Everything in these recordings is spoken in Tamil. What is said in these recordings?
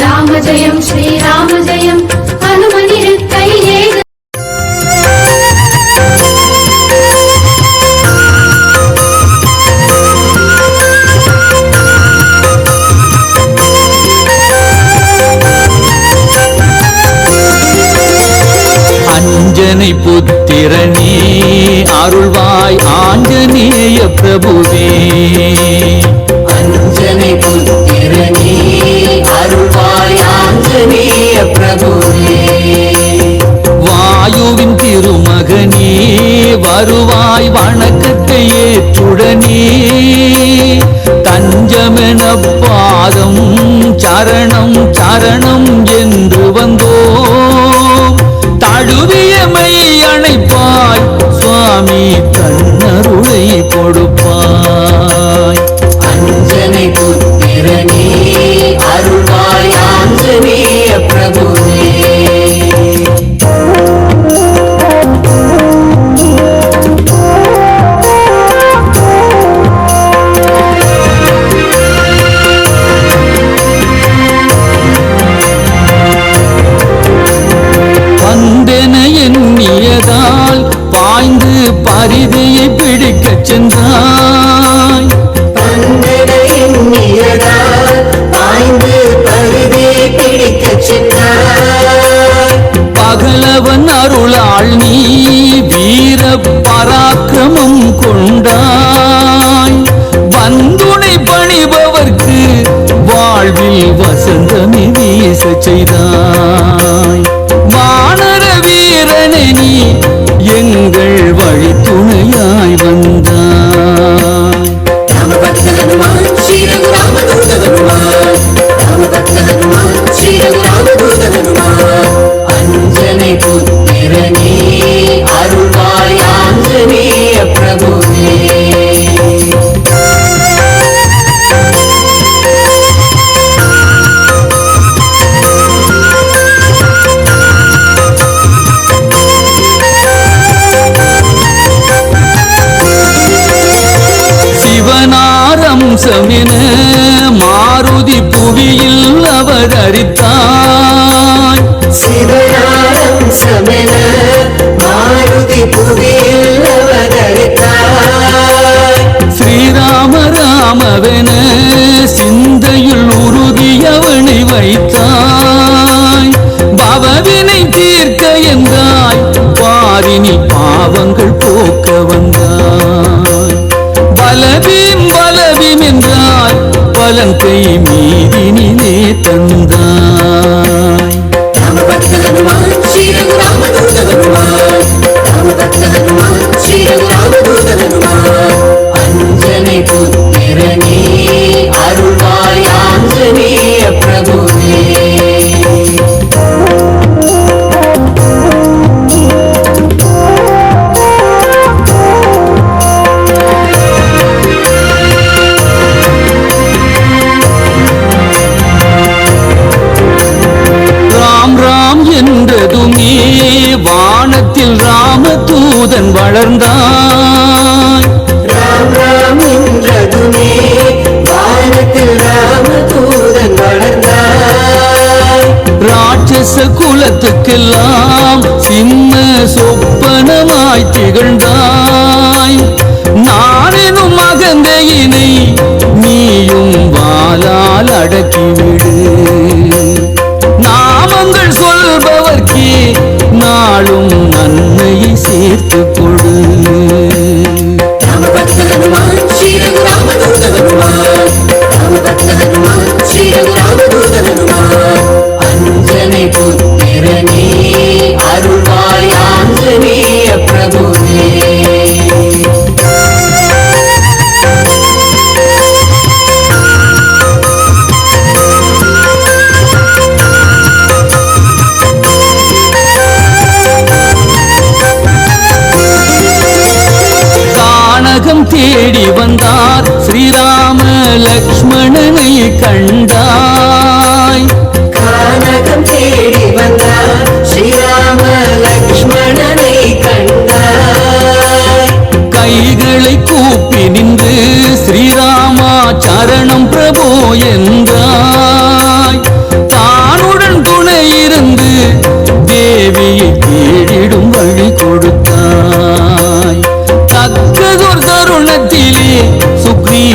రామ జయం శ్రీరామ జయం. ஏற்றுடனே தஞ்சமென பாதம் சரணம் சரணம் என் அருளால் நீ வீர பராக்கிரமம் கொண்டாய். வந்துனை பணிபவர்க்கு வாழ்வில் வசந்தமி வீச செய்தார் அம்சமென மாருதி புவியில் அவர் அறித்தார் சிவனாம்சமென மாருதி புவியில் அவர் அறித்தார் ஸ்ரீராம புகழ்ந்தா உலகம் தேடி வந்தார். ஸ்ரீராம லக்ஷ்மணனை கண்டாய். கானகம் தேடி வந்தார். ஸ்ரீராம லக்ஷ்மணனை கண்டாய். கைகளை கூப்பி நின்று ஸ்ரீராமா சரணம் பிரபோ என்றார்.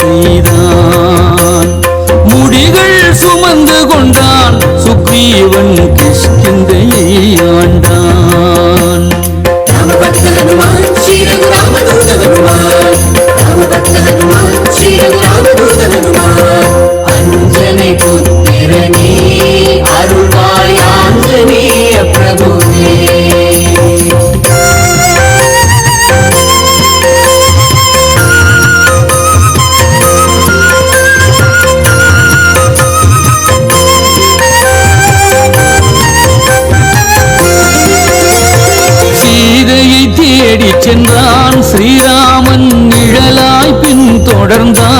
see தொடர்ந்தான்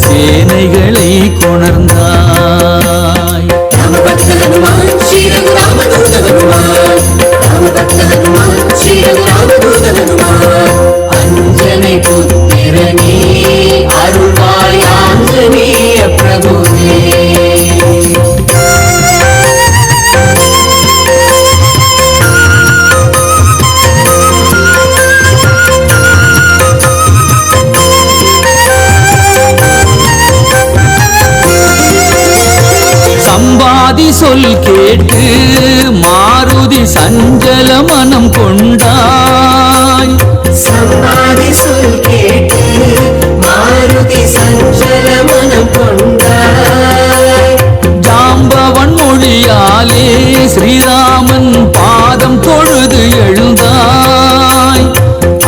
சேனைகளை கொணர்ந்த ஸ்ரீராமன் பாதம் தொழுது எழுந்தாய்.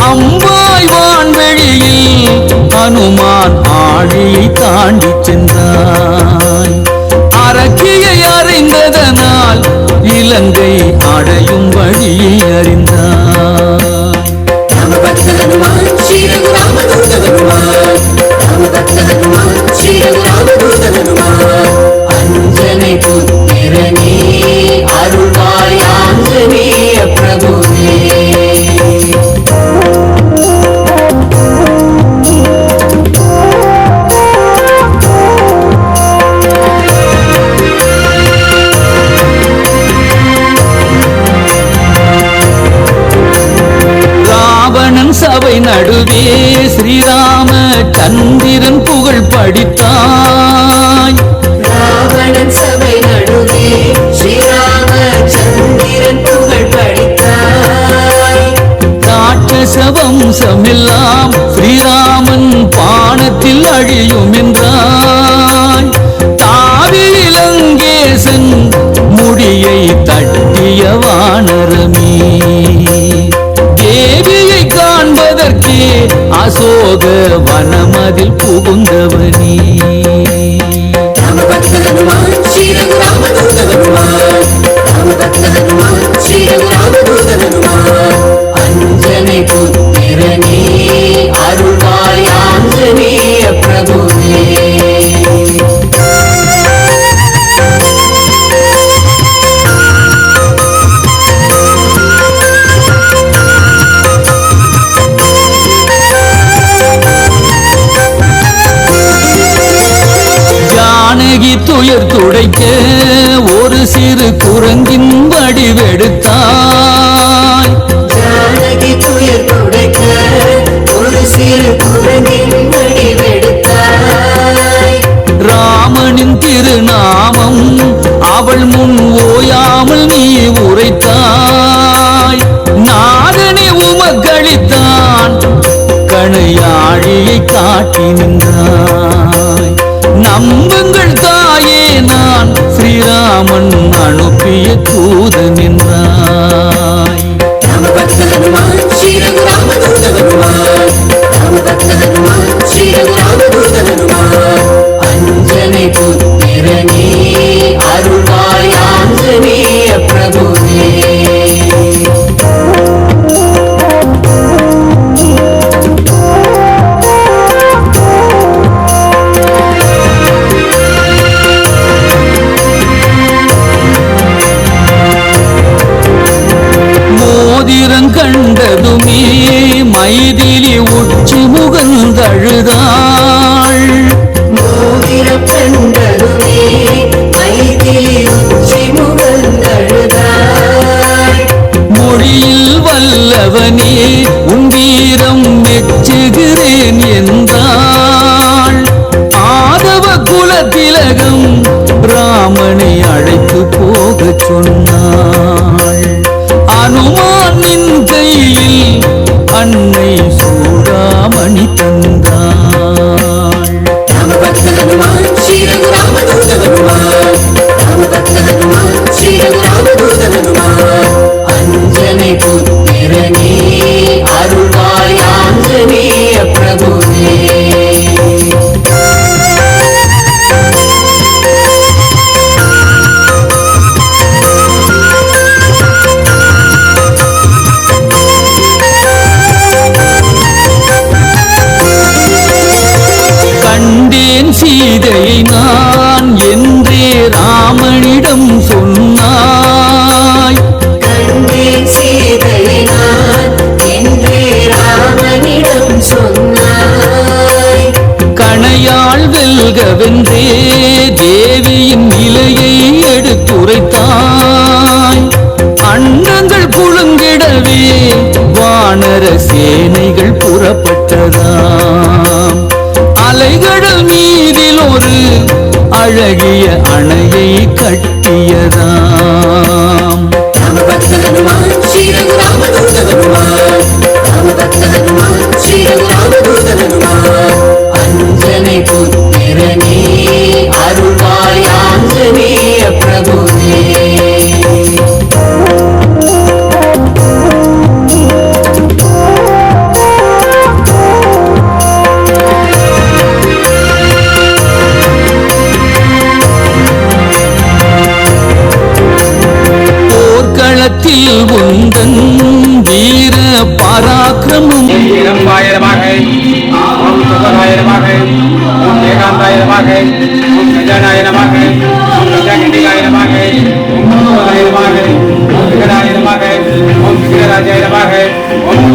அம்பாய் வான்வெளியில் அனுமான் ஆழியை தாண்டி சென்றாய். அரக்கியை அறிந்ததனால் இலங்கை அடையும் வழியை அறிந்தாய். ஸ்ரீ ராமபக்தனுமான் ஸ்ரீ ராம நடுவே ஸ்ரீராம சந்திரன் புகழ் படித்தாய் ராவணன் சபை நடுவே ஸ்ரீராம சந்திரன் புகழ் படித்தாய். ராட்சசவம்சமெல்லாம் ஸ்ரீராமன் பானத்தில் அழியும் நாமம் அவள் முன் ஓயாமல் நீ உரைத்தாய். நாதனை உமக்களித்தான் கணையாழியை காட்டி நின்றாய். நம்புங்கள் தாயே நான் ஸ்ரீராமன் அனுப்பிய நீ அருள்வாய் ஆஞ்சநேய பிரபுவே. கண்டதுமே மைதி சேனைகள் புறப்பட்டதாம். அலைகடல் மீதில் ஒரு அழகிய அணையை கட்டியதாம். உள்ளத்தில் உந்தன் வீர பராக்கிரமம். ஆயிரமாக ஆயிரமாக ஏகாந்தாயிரமாக கஜானாயிரமாக கஜாகிண்டிகாயிரமாக ஆயிரமாக விகடாயிரமாக ஓம் விகடராஜாயிரமாக ஓம்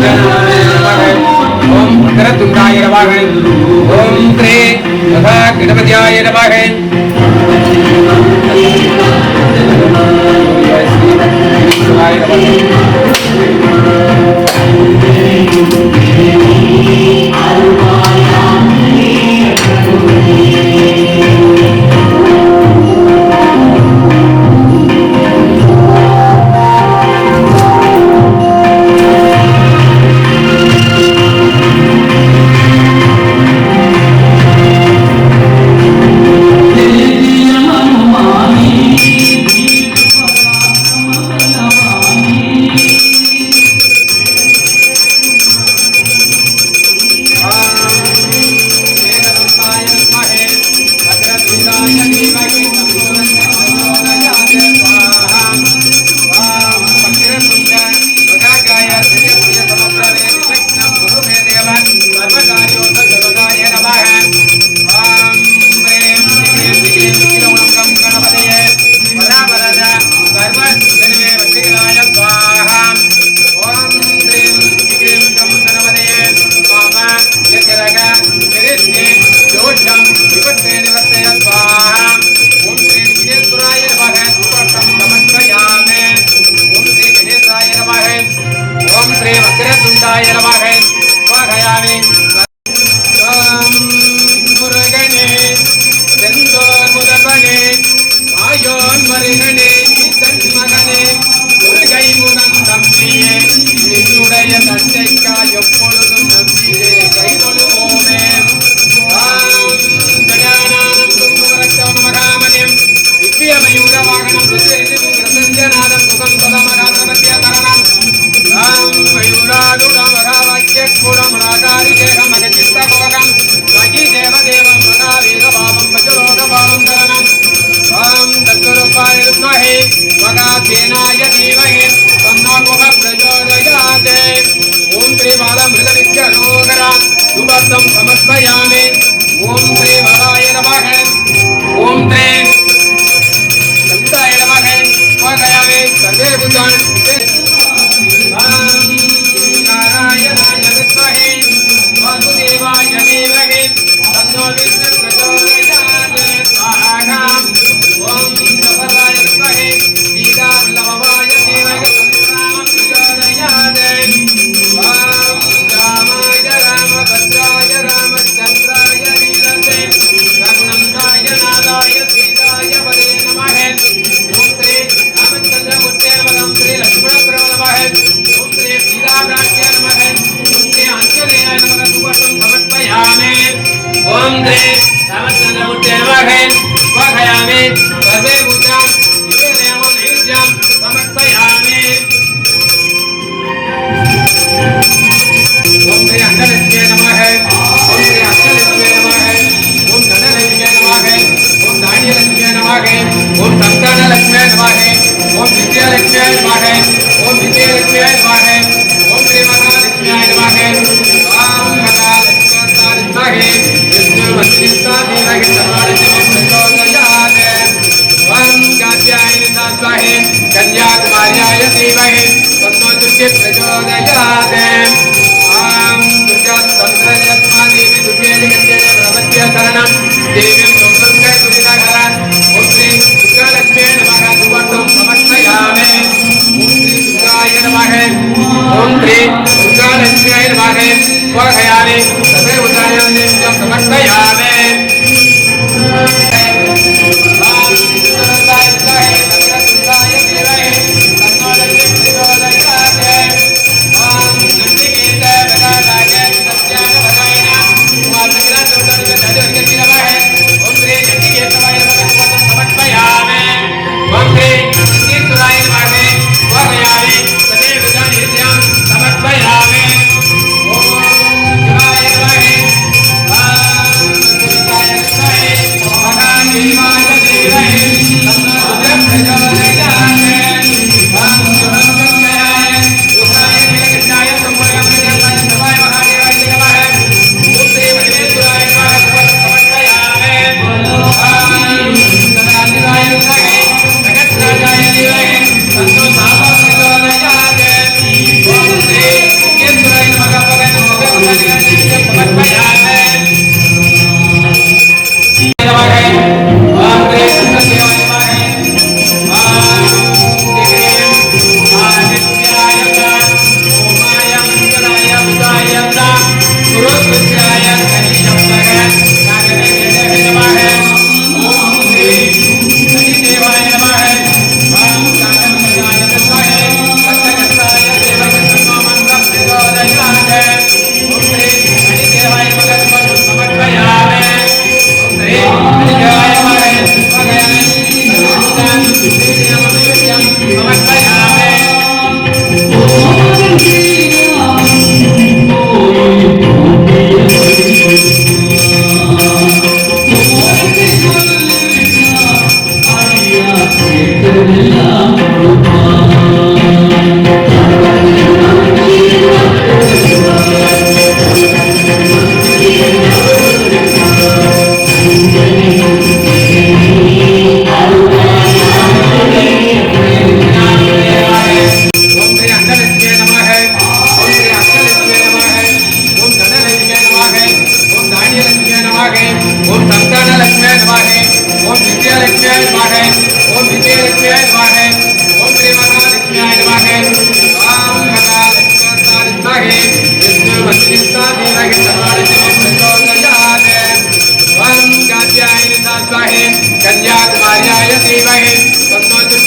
ஓம் கரத்துண்டாயிரமாக ஓம் திரே கணபதியாயிரமாக Thank you.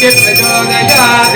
प्रचोदयात्